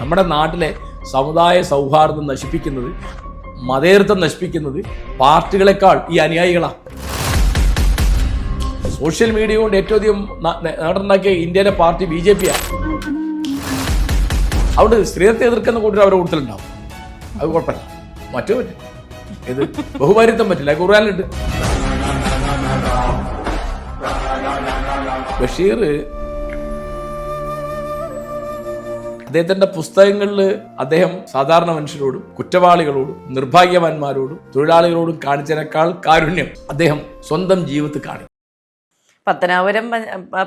നമ്മുടെ നാട്ടിലെ സമുദായ സൗഹാർദ്ദം നശിപ്പിക്കുന്നത് മതേതൃത്വം നശിപ്പിക്കുന്നത് പാർട്ടികളെക്കാൾ ഈ അനുയായികളാണ് സോഷ്യൽ മീഡിയ കൊണ്ട് ഏറ്റവും അധികം ന- ന- ഇന്ത്യയിലെ പാർട്ടി ബി ജെ പിയാണ് അവിടെ സ്ത്രീത്വത്തെ എതിർക്കുന്ന കൂട്ടർ അവരുടെ കൂട്ടത്തിലുണ്ടാവും. അത് കുഴപ്പമില്ല. മറ്റു പറ്റും. ഇത് ബഹുഭാരിത്വം പറ്റില്ല. ഖുർആാനുണ്ട് ബഷീർ അദ്ദേഹത്തിന്റെ പുസ്തകങ്ങളിൽ അദ്ദേഹം സാധാരണ മനുഷ്യരോടും കുറ്റവാളികളോടും നിർഭാഗ്യവാന്മാരോടും തൊഴിലാളികളോടും കാണിച്ചതിനേക്കാൾ കാരുണ്യം അദ്ദേഹം സ്വന്തം ജീവിതത്തിൽ കാണിക്കും പത്തനാപുരം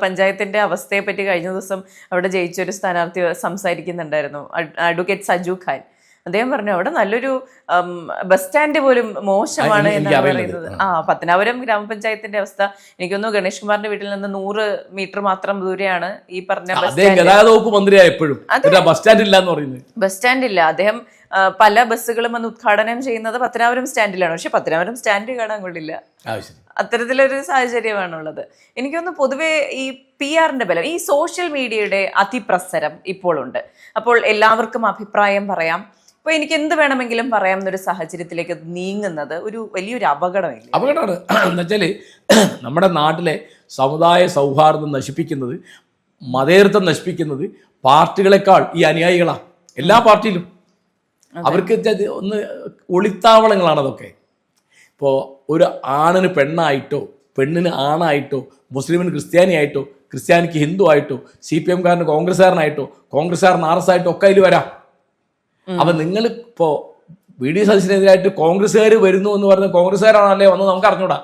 പഞ്ചായത്തിന്റെ അവസ്ഥയെ പറ്റി കഴിഞ്ഞ ദിവസം അവിടെ ജയിച്ച ഒരു സ്ഥാനാർത്ഥി സംസാരിക്കുന്നുണ്ടായിരുന്നു. അഡ്വക്കേറ്റ് സജു ഖാൻ. അദ്ദേഹം പറഞ്ഞു അവിടെ നല്ലൊരു ബസ് സ്റ്റാൻഡ് പോലും മോശമാണ് എന്നാണ് പറയുന്നത്. ആ. പത്തനാപുരം ഗ്രാമപഞ്ചായത്തിന്റെ അവസ്ഥ. എനിക്കൊന്നു ഗണേഷ് കുമാറിന്റെ വീട്ടിൽ നിന്ന് നൂറ് മീറ്റർ മാത്രം ദൂരെയാണ് ഈ പറഞ്ഞ ബസ് ഗതാഗത വകുപ്പ് മന്ത്രിയായപ്പോഴും ബസ് സ്റ്റാൻഡ് ഇല്ല എന്ന് പറയുന്നത്. ബസ് സ്റ്റാൻഡ് ഇല്ല. അദ്ദേഹം പല ബസ്സുകളും വന്ന് ഉദ്ഘാടനം ചെയ്യുന്നത് പത്തനാപുരം സ്റ്റാൻഡിലാണ്. പക്ഷെ പത്തനാപുരം സ്റ്റാൻഡ് കാണാൻ കൊള്ളില്ല. ആവശ്യം അത്തരത്തിലൊരു സാഹചര്യമാണുള്ളത്. എനിക്കൊന്ന് പൊതുവെ ഈ പി ആറിന്റെ ബലം ഈ സോഷ്യൽ മീഡിയയുടെ അതിപ്രസരം ഇപ്പോൾ ഉണ്ട് അപ്പോൾ എല്ലാവർക്കും അഭിപ്രായം പറയാം. ഇപ്പൊ എനിക്ക് എന്ത് വേണമെങ്കിലും പറയാം എന്നൊരു സാഹചര്യത്തിലേക്ക് നീങ്ങുന്നത് ഒരു വലിയൊരു അപകടമില്ല? അപകടമാണ്. എന്നുവെച്ചാൽ നമ്മുടെ നാട്ടിലെ സമുദായ സൗഹാർദ്ദം നശിപ്പിക്കുന്നത് മതേർത്ഥം നശിപ്പിക്കുന്നത് പാർട്ടികളെക്കാൾ ഈ അനുയായികളാണ് എല്ലാ പാർട്ടിയിലും. അവർക്ക് ഒന്ന് ഒളിത്താവളങ്ങളാണ് അതൊക്കെ. ഇപ്പോൾ ഒരു ആണിന് പെണ്ണായിട്ടോ പെണ്ണിന് ആണായിട്ടോ മുസ്ലിമിന് ക്രിസ്ത്യാനിയായിട്ടോ ക്രിസ്ത്യാനിക്ക് ഹിന്ദു ആയിട്ടോ സി പി എംകാരന് കോൺഗ്രസ്സുകാരനായിട്ടോ കോൺഗ്രസ്സുകാരൻ ആർ എസ് ആയിട്ടോ ഒക്കെ അതിൽ വരാം. അപ്പൊ നിങ്ങൾ ഇപ്പോ വി ഡി സതീശനെതിരായിട്ട് കോൺഗ്രസ്സുകാർ വരുന്നു എന്ന് പറഞ്ഞ കോൺഗ്രസ്സുകാരാണല്ലേ വന്നത് നമുക്ക് അറിഞ്ഞൂടാ.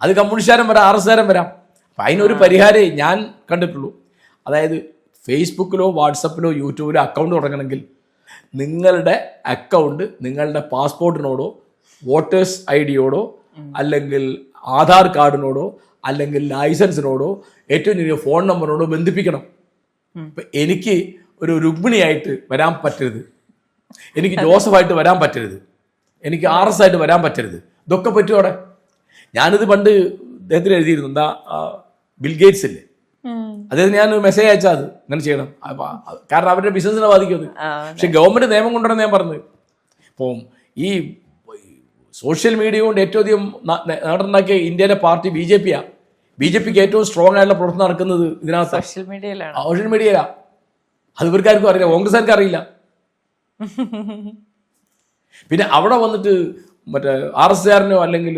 അത് കമ്മ്യൂണിസ്റ്റുകാരൻ വരാം ആർ എസ് കാരൻ വരാം. അപ്പൊ അതിനൊരു പരിഹാരമേ ഞാൻ കണ്ടിട്ടുള്ളൂ. അതായത് ഫേസ്ബുക്കിലോ വാട്സപ്പിലോ യൂട്യൂബിലോ അക്കൗണ്ട് തുടങ്ങണമെങ്കിൽ നിങ്ങളുടെ അക്കൗണ്ട് നിങ്ങളുടെ പാസ്പോർട്ടിനോടോ വോട്ടേഴ്സ് ഐ ഡിയോടോ അല്ലെങ്കിൽ ആധാർ കാർഡിനോടോ അല്ലെങ്കിൽ ലൈസൻസിനോടോ ഏറ്റവും ചെറിയ ഫോൺ നമ്പറിനോടോ ബന്ധിപ്പിക്കണം. ഇപ്പൊ എനിക്ക് ഒരു രുക്മിണിയായിട്ട് വരാൻ പറ്റരുത്. എനിക്ക് ജോസഫായിട്ട് വരാൻ പറ്റരുത്. എനിക്ക് ആർ എസ് ആയിട്ട് വരാൻ പറ്റരുത്. ഇതൊക്കെ പറ്റും അവിടെ? ഞാനിത് പണ്ട് അദ്ദേഹത്തിന് എഴുതിയിരുന്നു. എന്താ ബിൽഗേറ്റ്സ് ബിൽ ഗേറ്റ്സ് ഇല്ലേ? അദ്ദേഹത്തിന് ഞാൻ മെസ്സേജ് അയച്ചാൽ അത്. ഇങ്ങനെ ചെയ്യണം. കാരണം അവരുടെ ബിസിനസ്സിനെ ബാധിക്കും അത്. പക്ഷെ ഗവൺമെന്റ് നിയമം കൊണ്ടുവരണം ഞാൻ പറഞ്ഞത്. ഇപ്പം ഈ സോഷ്യൽ മീഡിയ കൊണ്ട് ഏറ്റവും അധികം നേടുന്നതാക്കിയ ഇന്ത്യയിലെ പാർട്ടി ബി ജെ പിയാണ് ബി ജെ പിക്ക് ഏറ്റവും സ്ട്രോങ് ആയിട്ടുള്ള പ്രവർത്തനം നടക്കുന്നത് ഇതിനകത്ത്. സോഷ്യൽ മീഡിയയിലാണ്. സോഷ്യൽ മീഡിയയിലാ. അത് ഇവർക്കാർക്കും അറിയില്ല കോൺഗ്രസ്സുകാർക്ക് അറിയില്ല. പിന്നെ അവിടെ വന്നിട്ട് മറ്റേ ആർ എസ് കാരനോ അല്ലെങ്കിൽ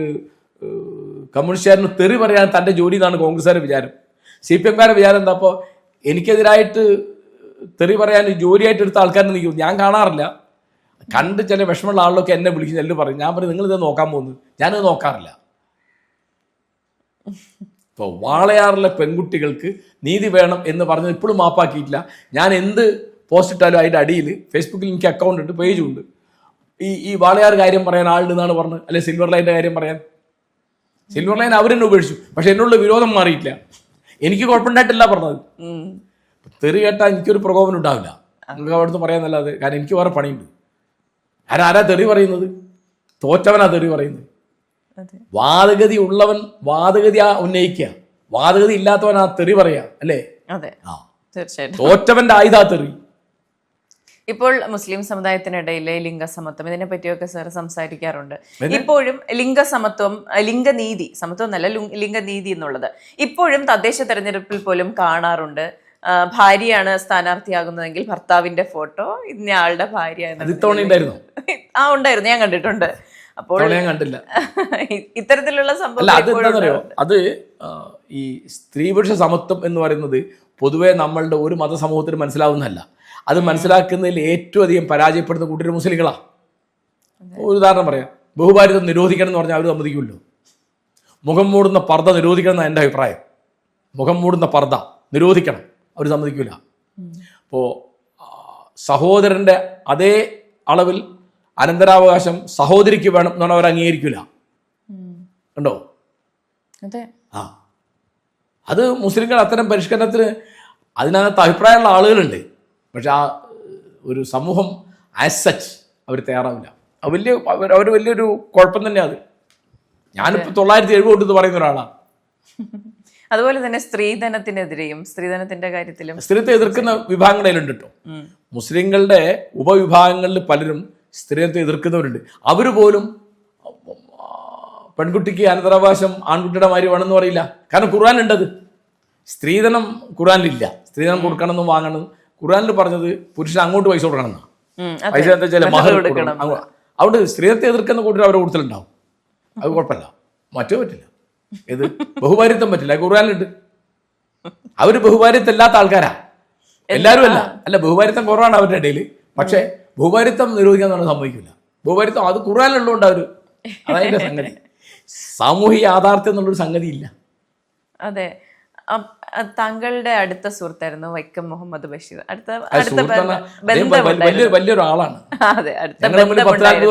കമ്മ്യൂണിസ്റ്റുകാരനോ തെറി പറയാൻ തന്റെ ജോലി എന്നാണ് കോൺഗ്രസ്സുകാരുടെ വിചാരം. സി പി എംകാരുടെ വിചാരം എന്താ? അപ്പോൾ എനിക്കെതിരായിട്ട് തെറി പറയാൻ ജോലിയായിട്ട് എടുത്ത ആൾക്കാരെ നിൽക്കും ഞാൻ കാണാറില്ല. കണ്ട് ചില വിഷമമുള്ള ആളുകളൊക്കെ എന്നെ വിളിച്ച് ചെല്ലു പറയും. ഞാൻ പറയും നിങ്ങളിത് നോക്കാൻ പോകുന്നു ഞാനത് നോക്കാറില്ല. ഇപ്പോൾ വാളയാറിലെ പെൺകുട്ടികൾക്ക് നീതി വേണം എന്ന് പറഞ്ഞത് ഇപ്പോഴും മാപ്പാക്കിയിട്ടില്ല. ഞാൻ എന്ത് പോസ്റ്റ് ഇട്ടാലും അതിന്റെ അടിയിൽ ഫേസ്ബുക്കിൽ എനിക്ക് അക്കൗണ്ട് ഉണ്ട് പേജും ഉണ്ട്. ഈ ഈ വാളയാർ കാര്യം പറയാൻ ആളുണ്ടെന്നാണ് പറഞ്ഞത്. അല്ലെ സിൽവർ ലൈന്റെ കാര്യം പറയാൻ? സിൽവർ ലൈൻ അവരെന്നെ ഉപേക്ഷിച്ചു. പക്ഷെ എന്നോടുള്ള വിരോധം മാറിയിട്ടില്ല. എനിക്ക് കുഴപ്പമുണ്ടായിട്ടില്ല പറഞ്ഞത്. തെറി കേട്ടാൽ എനിക്കൊരു പ്രകോപനം ഉണ്ടാവില്ല. നിങ്ങൾക്ക് അവിടുന്ന് പറയാന്നല്ലാതെ കാരണം എനിക്ക് വേറെ പണിയുണ്ട്. ആരാരാ തെറി പറയുന്നത്? തോറ്റവനാ തെറി പറയുന്നത്. വാദഗതി ഉള്ളവൻ വാദഗതി ആ ഉന്നയിക്കുക. വാദഗതി ഇല്ലാത്തവൻ ആ തെറി പറയാ അല്ലേ? ആ. തോറ്റവന്റെ ആയുധാ തെറി. ഇപ്പോൾ മുസ്ലിം സമുദായത്തിനിടയിലെ ലിംഗസമത്വം ഇതിനെ പറ്റിയൊക്കെ സാർ സംസാരിക്കാറുണ്ട്. ഇപ്പോഴും ലിംഗസമത്വം ലിംഗനീതി സമത്വം എന്നല്ല ലിംഗനീതി എന്നുള്ളത് ഇപ്പോഴും തദ്ദേശ തെരഞ്ഞെടുപ്പിൽ പോലും കാണാറുണ്ട്. ഭാര്യയാണ് സ്ഥാനാർത്ഥിയാകുന്നതെങ്കിൽ ഭർത്താവിന്റെ ഫോട്ടോ ഇന്നയാളുടെ ഭാര്യ എന്നുള്ളത് ഉണ്ടായിരുന്നു. ആ ഉണ്ടായിരുന്നു. ഞാൻ കണ്ടിട്ടുണ്ട്. അപ്പോൾ ഞാൻ കണ്ടില്ല. ഇത്തരത്തിലുള്ള സംഭവം അത് ഈ സ്ത്രീ പുരുഷ സമത്വം എന്ന് പറയുന്നത് പൊതുവേ നമ്മളുടെ ഒരു മതസമൂഹത്തിന് മനസ്സിലാവുന്നതല്ല. അത് മനസ്സിലാക്കുന്നതിൽ ഏറ്റവും അധികം പരാജയപ്പെടുന്ന കൂട്ടർ മുസ്ലിങ്ങളാ. ഒരു ഉദാഹരണം പറയാം. ബഹുഭാരിതം നിരോധിക്കണം എന്ന് പറഞ്ഞാൽ അവർ സമ്മതിക്കുമല്ലോ. മുഖം മൂടുന്ന പർദ്ദ നിരോധിക്കണം എന്നാണ് എന്റെ അഭിപ്രായം. മുഖം മൂടുന്ന പർദ്ദ നിരോധിക്കണം. അവർ സമ്മതിക്കില്ല അപ്പോൾ സഹോദരന്റെ അതേ അളവിൽ അനന്തരാവകാശം സഹോദരിക്ക് വേണം എന്നാണ് അവർ അംഗീകരിക്കില്ല ഉണ്ടോ കണ്ടോ? അതെ. ആ. അത് മുസ്ലിങ്ങൾ അത്തരം പരിഷ്കരണത്തിന് അതിനകത്ത് അഭിപ്രായമുള്ള ആളുകളുണ്ട്. പക്ഷെ ആ ഒരു സമൂഹം ആസ് സച്ച് അവർ തയ്യാറാവില്ല. വലിയ അവർ വലിയൊരു കുഴപ്പം തന്നെയാണ് അത്. ഞാനിപ്പോൾ തൊള്ളായിരത്തി എഴുപത് തൊട്ട് പറയുന്ന ഒരാളാണ് അതുപോലെ തന്നെ സ്ത്രീധനത്തിനെതിരെയും സ്ത്രീധനത്തിന്റെ കാര്യത്തിലും സ്ത്രീത്തെ എതിർക്കുന്ന വിഭാഗങ്ങളിലുണ്ട് കേട്ടോ മുസ്ലിങ്ങളുടെ ഉപവിഭാഗങ്ങളിൽ പലരും സ്ത്രീധനത്തെ എതിർക്കുന്നവരുണ്ട്. അവർ പോലും പെൺകുട്ടിക്ക് അനന്തരാവകാശം ആൺകുട്ടിയുടെ മാതിരി വേണമെന്ന് പറയില്ല. കാരണം ഖുർആൻ ഉണ്ടത് സ്ത്രീധനം ഖുർആാനിലില്ല. സ്ത്രീധനം കൊടുക്കണമെന്നും വാങ്ങണം ഖുർആനിൽ പറഞ്ഞത് പുരുഷൻ അങ്ങോട്ട് പൈസ കൊടുക്കണം എന്നാ. പൈസ എന്താ വെച്ചാൽ മഹർ കൊടുക്കണം. അവിടെ സ്ത്രീത്വത്തെ എതിർക്കുന്ന കൂട്ടർ അവരെ കൂടുതലുണ്ടാവും അത് കുഴപ്പമില്ല. മറ്റോ പറ്റില്ല. ഇത് ബഹുഭാരിത്വം പറ്റില്ല. കുറവാനുണ്ട് അവർ ബഹുഭാര്യത്വം ഇല്ലാത്ത ആൾക്കാരാ. എല്ലാവരും അല്ല അല്ല ബഹുഭാര്യത്വം കുറവാണ് അവരുടെ ഇടയിൽ പക്ഷേ ബഹുഭാരിത്വം നിരോധിക്കാൻ നമ്മൾ സംഭവിക്കില്ല ബഹുഭാരിത്വം അത് കുറവാനുള്ളതുകൊണ്ട് അവർ അതതിന്റെ സംഗതി. സാമൂഹിക യാഥാർത്ഥ്യം എന്നുള്ളൊരു സംഗതി ഇല്ല അതെ താങ്കളുടെ അടുത്ത സുഹൃത്തായിരുന്നു വൈക്കം മുഹമ്മദ് ബഷീർ. അടുത്ത അടുത്ത വലിയൊരു ആളാണ് അതെ അടുത്ത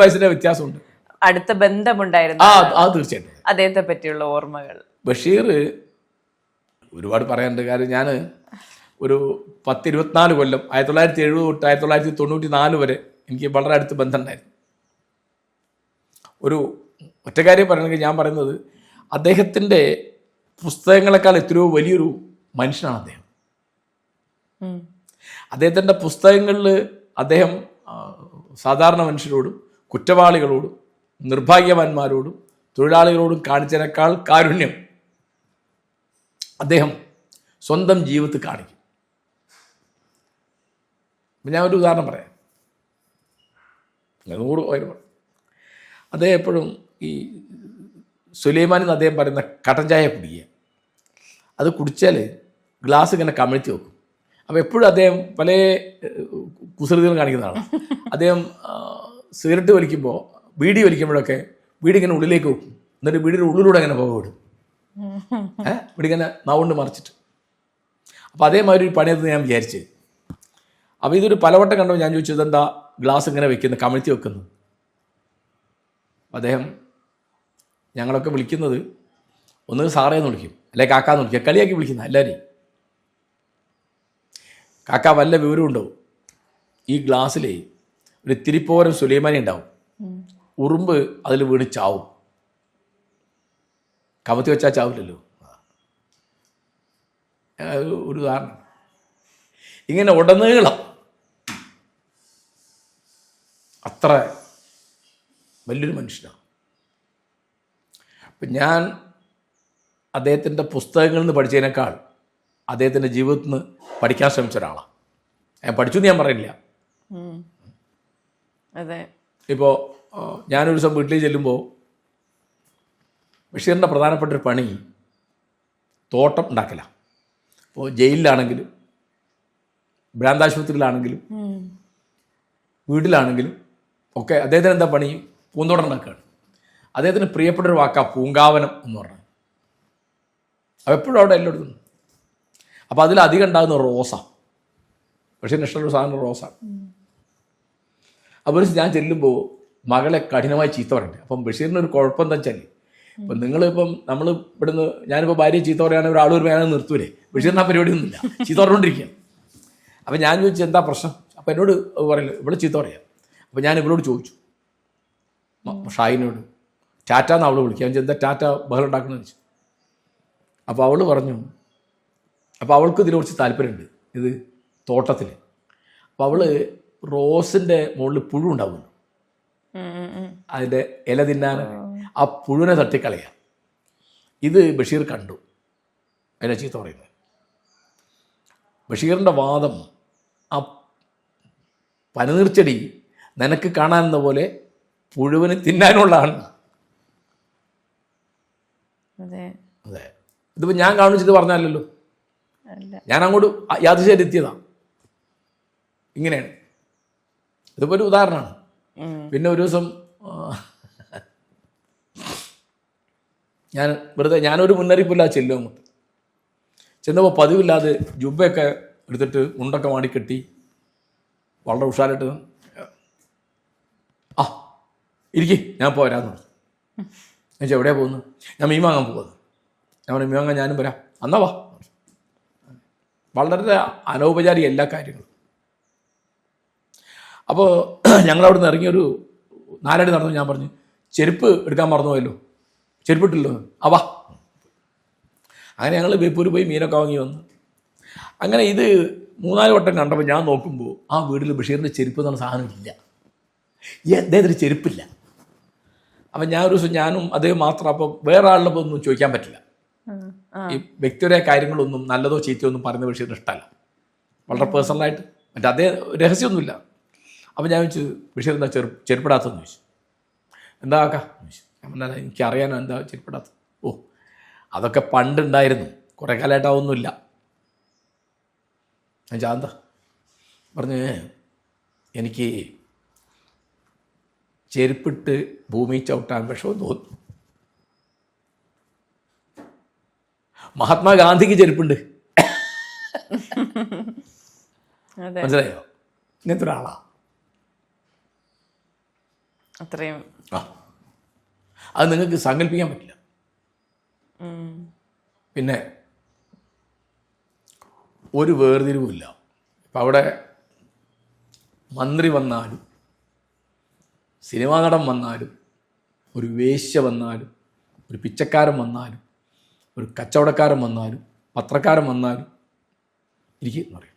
വയസ്സിന്റെ വ്യത്യാസമുണ്ട്. അടുത്ത ബന്ധമുണ്ടായിരുന്നു ആ ആ തീർച്ചയായിട്ടും. അദ്ദേഹത്തെ പറ്റിയുള്ള ഓർമ്മകൾ. ബഷീർ ഒരുപാട് പറയാനുണ്ട് കാര്യം. ഞാൻ ഒരു പത്തിരുപത്തിനാല് കൊല്ലം ആയിരത്തി തൊള്ളായിരത്തി എഴുപത് തൊട്ട് ആയിരത്തി തൊള്ളായിരത്തി തൊണ്ണൂറ്റി നാല് വരെ എനിക്ക് വളരെ അടുത്ത് ബന്ധമുണ്ടായിരുന്നു. ഒരു ഒറ്റ കാര്യം പറയണമെങ്കിൽ ഞാൻ പറയുന്നത് അദ്ദേഹത്തിന്റെ പുസ്തകങ്ങളെക്കാൾ എത്രയോ വലിയൊരു മനുഷ്യനാണ് അദ്ദേഹം. അദ്ദേഹത്തിന്റെ പുസ്തകങ്ങളിൽ അദ്ദേഹം സാധാരണ മനുഷ്യരോടും കുറ്റവാളികളോടും നിർഭാഗ്യവാന്മാരോടും തൊഴിലാളികളോടും കാണിച്ചതിനേക്കാൾ കാരുണ്യം അദ്ദേഹം സ്വന്തം ജീവിതത്തിൽ കാണിക്കും. ഞാൻ ഒരു ഉദാഹരണം പറയാം. നൂറ് പേര് അദ്ദേഹം എപ്പോഴും ഈ സുലൈമാൻ എന്ന് അദ്ദേഹം പറയുന്ന കട്ടൻ ചായ കുടിക്കുക. അത് കുടിച്ചാൽ ഗ്ലാസ് ഇങ്ങനെ കമിഴ്ത്തി വെക്കും. അപ്പോൾ എപ്പോഴും അദ്ദേഹം പല കുസൃതികൾ കാണിക്കുന്നതാണ് അദ്ദേഹം സിഗരറ്റ് വലിക്കുമ്പോൾ ബീഡി വലിക്കുമ്പോഴൊക്കെ വീടിങ്ങനെ ഉള്ളിലേക്ക് വെക്കും. എന്നിട്ട് വീടിന്റെ ഉള്ളിലൂടെ അങ്ങനെ പോകാൻ വിടും ഏഹ് വീടിങ്ങനെ നാവുകൊണ്ട് മറിച്ചിട്ട്. അപ്പോൾ അതേമാതിരി ഒരു പണിയെന്ന് ഞാൻ വിചാരിച്ച്. അപ്പോൾ ഇതൊരു പലവട്ടം കണ്ടപ്പോൾ ഞാൻ ചോദിച്ചു എന്താ ഗ്ലാസ് ഇങ്ങനെ വെക്കുന്നത്? കമിഴ്ത്തി വെക്കുന്നു. അദ്ദേഹം ഞങ്ങളൊക്കെ വിളിക്കുന്നത് ഒന്ന് സാറേ എന്ന് വിളിക്കും. അല്ലെ കാക്കാന്ന് വിളിക്കുക കളിയാക്കി വിളിക്കുന്ന എല്ലാവരെയും കാക്ക വല്ല വിവരമുണ്ടോ ഈ ഗ്ലാസ്സിലേ ഒരു തിരിപ്പോരം സുലൈമാനി ഉണ്ടാവും. ഉറുമ്പ് അതിൽ വീണ് ചാവും. കമത്തി വെച്ചാൽ ചാവില്ലല്ലോ. ഒരു- കാരണം. ഉദാഹരണം ഇങ്ങനെ ഉടനീളം അത്ര വലിയൊരു മനുഷ്യനാണ്. അപ്പം ഞാൻ അദ്ദേഹത്തിന്റെ പുസ്തകങ്ങളിൽ നിന്ന് പഠിച്ചതിനേക്കാൾ അദ്ദേഹത്തിന്റെ ജീവിതത്തിൽ നിന്ന് പഠിക്കാൻ ശ്രമിച്ച ഒരാളാണ്. ഞാൻ പഠിച്ചു എന്ന് ഞാൻ പറയില്ല. അതെ. ഇപ്പോൾ ഞാനൊരു ദിവസം വീട്ടിൽ ചെല്ലുമ്പോൾ ബഷീറിന്റെ പ്രധാനപ്പെട്ട ഒരു പണി തോട്ടം ഉണ്ടാക്കില്ല അപ്പോൾ ജയിലിലാണെങ്കിലും ഭ്രാന്താശുപത്രിയിലാണെങ്കിലും വീട്ടിലാണെങ്കിലും ഒക്കെ അദ്ദേഹത്തിന് എന്താ പണി? പൂന്തോട്ടം ഉണ്ടാക്കുകയാണ്. അദ്ദേഹത്തിന് പ്രിയപ്പെട്ട ഒരു വാക്കാ പൂങ്കാവനം എന്ന് പറഞ്ഞത് അപ്പോൾ എപ്പോഴും അവിടെ എല്ലായിടത്തും. അപ്പോൾ അതിൽ അധികം ഉണ്ടാകുന്ന റോസ. പക്ഷേ ഇഷ്ടമുള്ള സാധനം റോസാണ് അപ്പോൾ ഞാൻ ചെല്ലുമ്പോൾ മകളെ കഠിനമായി ചീത്ത പറയുന്നുണ്ട് അപ്പം ബഷീറിന് ഒരു കുഴപ്പം എന്താ വെച്ചാൽ ഇപ്പം നിങ്ങളിപ്പം നമ്മൾ ഇവിടുന്ന് ഞാനിപ്പോൾ ഭാര്യ ചീത്ത പറയുകയാണെങ്കിൽ ഒരാൾ ഒരു വേണം നിർത്തൂലേ? ബഷീറിന് ആ പരിപാടിയൊന്നുമില്ല ചീത്ത പറഞ്ഞുകൊണ്ടിരിക്കുകയാണ് അപ്പം ഞാൻ ചോദിച്ചു എന്താ പ്രശ്നം? അപ്പം എന്നോട് പറയില്ല ഇവിടെ ചീത്ത പറയാം. അപ്പം ഞാൻ ഇവളോട് ചോദിച്ചു. ഷായിനോട് ടാറ്റ എന്ന് അവൾ വിളിക്കുക? എന്താ ടാറ്റ ബഹളം ഉണ്ടാക്കണമെന്ന് ചോദിച്ചു. അപ്പോൾ അവൾ പറഞ്ഞു അപ്പോൾ അവൾക്ക് ഇതിനെ കുറിച്ച് താല്പര്യമുണ്ട്. ഇത് തോട്ടത്തിൽ അപ്പോൾ അവൾ റോസിന്റെ മുകളിൽ പുഴു ഉണ്ടാവുന്നു ഉം, ഉം, ഉം. അതിന്റെ ഇല തിന്നാൻ ആ പുഴുവിനെ തട്ടിക്കളയാം. ഇത് ബഷീർ കണ്ടു. അതിനെ ചീത്ത പറയുന്നത്. ബഷീറിന്റെ വാദം ആ പനനീർച്ചെടി നിനക്ക് കാണാനെന്ന പോലെ പുഴുവിന് തിന്നാനുള്ളതാണ്. അതെ. അതെ. ഇതിപ്പോൾ ഞാൻ കാണിച്ചിട്ട് പറഞ്ഞല്ലോ ഞാൻ അങ്ങോട്ട് യാദൃശ്യം എത്തിയതാണ് ഇങ്ങനെയാണ്. ഇതിപ്പോൾ ഒരു ഉദാഹരണമാണ്. പിന്നെ ഒരു ദിവസം ഞാൻ വെറുതെ ഞാനൊരു മുന്നറിയിപ്പില്ലാതെ ചെല്ലും ചെന്നപ്പോൾ പതിവില്ലാതെ ജുബയൊക്കെ എടുത്തിട്ട് മുണ്ടൊക്കെ മാടിക്കെട്ടി വളരെ ഉഷാറായിട്ട് ആ ഇരിക്കേ ഞാൻ പോരാന്ന് പറഞ്ഞു. ഞാൻ ചോദിച്ചു, എവിടെയാ പോകുന്നത്? ഞാൻ മീൻ വാങ്ങാൻ പോകുന്നത് ഞാൻ പറഞ്ഞു മീൻ വാങ്ങാൻ ഞാനും വരാം. എന്നാ വാ. വളരെ അനൗപചാരിക എല്ലാ കാര്യങ്ങളും. അപ്പോൾ ഞങ്ങൾ അവിടെ നിന്ന് ഇറങ്ങിയൊരു നാലടി നടന്നു ഞാൻ പറഞ്ഞു ചെരുപ്പ് എടുക്കാൻ മറന്നുപോയല്ലോ. ചെരുപ്പ് ഇട്ടില്ലോ ആ അങ്ങനെ ഞങ്ങൾ ബേപ്പൂർ പോയി മീനൊക്കെ വാങ്ങി വന്നു. അങ്ങനെ ഇത് മൂന്നാൽ വട്ടം കണ്ടപ്പോൾ ഞാൻ നോക്കുമ്പോൾ ആ വീട്ടിൽ ബഷീറിന്റെ ചെരുപ്പ് എന്നുള്ള സാധനം ഇല്ല. ഈ അദ്ദേഹത്തിന് ചെരുപ്പില്ല? അപ്പം ഞാൻ ഒരു ദിവസം ഞാനും അദ്ദേഹം മാത്രം അപ്പോൾ വേറെ ആളിനൊപ്പം ഒന്നും ചോദിക്കാൻ പറ്റില്ല. ഈ വ്യക്തിപരമായ കാര്യങ്ങളൊന്നും നല്ലതോ ചീത്തയോ ഒന്നും പറയുന്ന ബഷീറിന് ഇഷ്ടമല്ല. വളരെ പേഴ്സണലായിട്ട് മറ്റേ അതേ രഹസ്യമൊന്നുമില്ല. അപ്പം ഞാൻ ചോദിച്ചു ബഷീർ എന്താ ചെറു ചെരുപ്പിടാത്തതെന്ന് ചോദിച്ചു. എന്താ ആക്കാ ചോദിച്ചു. ഞാൻ പറഞ്ഞാൽ എനിക്ക് അറിയാനോ എന്താ ചെരുപ്പിടാത്തത്? ഓ അതൊക്കെ പണ്ടുണ്ടായിരുന്നു. കുറേ കാലമായിട്ടാവൊന്നുമില്ല ഞാൻ ചാന്ത പറഞ്ഞ് എനിക്ക് ചെരുപ്പിട്ട് ഭൂമി ചവിട്ടാൻ വിഷമം തോന്നുന്നു. മഹാത്മാഗാന്ധിക്ക് ചെരുപ്പുണ്ട്. മനസ്സിലായോ? ഇങ്ങനത്തെ ഒരാളാ. അത്രയും. ആ. അത് നിങ്ങൾക്ക് സങ്കല്പിക്കാൻ പറ്റില്ല. പിന്നെ ഒരു വേർതിരിവുമില്ല ഇപ്പം അവിടെ മന്ത്രി വന്നാലും സിനിമാ നടൻ വന്നാലും ഒരു വേശ്യ വന്നാലും ഒരു പിച്ചക്കാരൻ വന്നാലും ഒരു കച്ചവടക്കാരൻ വന്നാലും പത്രക്കാരൻ വന്നാലും എനിക്ക് അറിയാം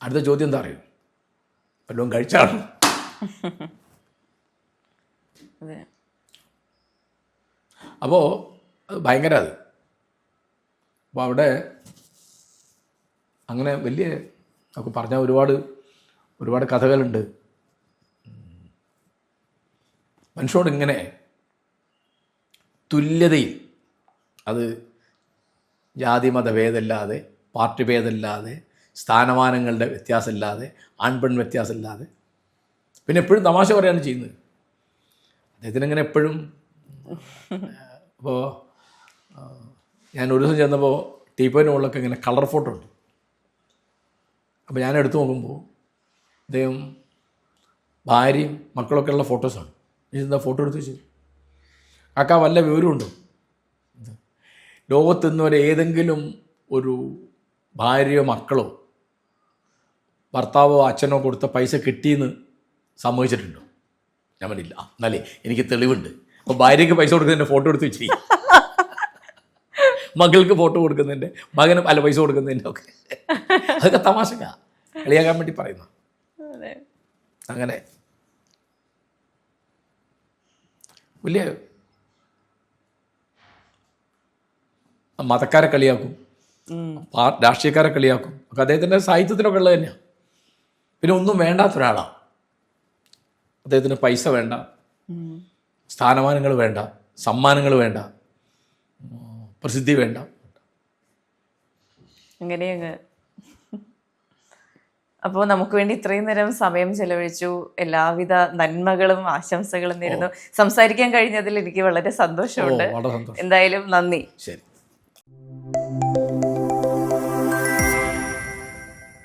അടുത്ത ചോദ്യം എന്താ അറിയോ? വല്ലതും കഴിച്ചാണോ? അപ്പോൾ അത് ഭയങ്കര അത്. അപ്പോൾ അവിടെ അങ്ങനെ വലിയ നമുക്ക് പറഞ്ഞ ഒരുപാട് ഒരുപാട് കഥകളുണ്ട്. മനുഷ്യോട് ഇങ്ങനെ തുല്യതയിൽ അത് ജാതി മതഭേദമില്ലാതെ പാർട്ടി ഭേദമില്ലാതെ സ്ഥാനമാനങ്ങളുടെ വ്യത്യാസമില്ലാതെ ആൺപെൺ വ്യത്യാസമില്ലാതെ. പിന്നെ എപ്പോഴും തമാശ പറയാണ് ചെയ്യുന്നത്. അദ്ദേഹത്തിന് ഇങ്ങനെ എപ്പോഴും അപ്പോൾ ഞാൻ ഒരു ദിവസം ചെന്നപ്പോൾ ടീപ്പോയിന്റെ മുകളിലൊക്കെ ഇങ്ങനെ കളർ ഫോട്ടോ ഉണ്ട്. അപ്പോൾ ഞാൻ എടുത്തു നോക്കുമ്പോൾ അദ്ദേഹം ഭാര്യയും മക്കളൊക്കെ ഉള്ള ഫോട്ടോസാണ് എന്താ ഫോട്ടോ എടുത്ത് വെച്ചു? കാക്ക വല്ല വിവരമുണ്ടോ ഇത് ലോകത്ത് നിന്നൊരു വരെ ഏതെങ്കിലും ഒരു ഭാര്യയോ മക്കളോ ഭർത്താവോ അച്ഛനോ കൊടുത്ത പൈസ കിട്ടിയെന്ന് സമ്മതിച്ചിട്ടുണ്ടോ? ഞാൻ പറഞ്ഞില്ല. "ആ, എന്നാലേ എനിക്ക് തെളിവുണ്ട്. അപ്പോൾ ഭാര്യയ്ക്ക് പൈസ കൊടുക്കുന്നതിന്റെ ഫോട്ടോ എടുത്ത് വെച്ചിരിക്കും. മകൾക്ക് ഫോട്ടോ കൊടുക്കുന്നതിന്റെ മകന് അല്ല പൈസ കൊടുക്കുന്നതിന്റെ ഒക്കെ. അതൊക്കെ തമാശക്കാ. കളിയാക്കാൻ വേണ്ടി പറയുന്ന. അങ്ങനെ. വലിയ മതക്കാരെ കളിയാക്കും. രാഷ്ട്രീയക്കാരെ കളിയാക്കും. ഒക്കെ അദ്ദേഹത്തിന്റെ സാഹിത്യത്തിലൊക്കെ ഉള്ളത് തന്നെയാണ് പിന്നെ ഒന്നും വേണ്ടാത്ത ഒരാളാണ് അദ്ദേഹത്തിന് പൈസ വേണ്ട. സ്ഥാനമാനങ്ങൾ വേണ്ട. സമ്മാനങ്ങൾ വേണ്ട. പ്രസിദ്ധി വേണ്ട. അങ്ങനെ അങ്ങ്? അപ്പോൾ നമുക്ക് വേണ്ടി ഇത്രയും നേരം സമയം ചെലവഴിച്ചു. എല്ലാവിധ നന്മകളും ആശംസകളും നേരുന്നു. സംസാരിക്കാൻ കഴിഞ്ഞതിൽ എനിക്ക് വളരെ സന്തോഷമുണ്ട്. എന്തായാലും നന്ദി. ശരി.